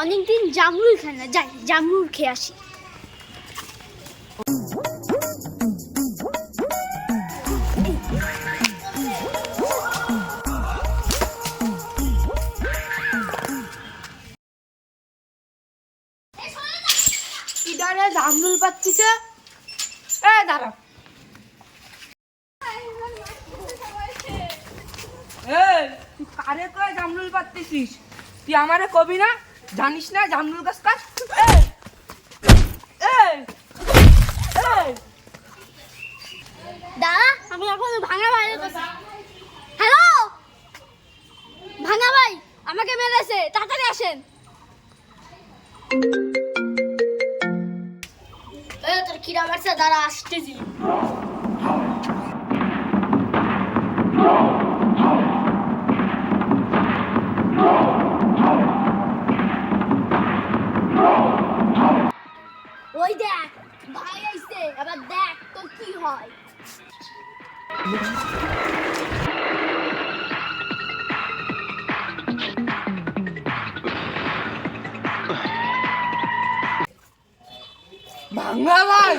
অনেকদিন জামরুল খাই না, যাই, জামরুল খেয়ে আসি। ইদারে জামরুল পাচ্ছিছে এ, দাঁড়া। এই, তুই কারে কয়ে জামরুল পাচ্ছিস? তুই আমারে কবি না? জানিস না জামরুল গাছ কাজ এই এই এই। দাদা, আমি এখন ভাঙা ভাই হ্যালো? ভাঙা ভাই আমাকে মেরেছে, তাড়াতাড়ি আসেন। তোর কিরা মারছে, দাঁড়া, আসতেছি। এবার দেখ তোর কি হয় ভাঙা ভাই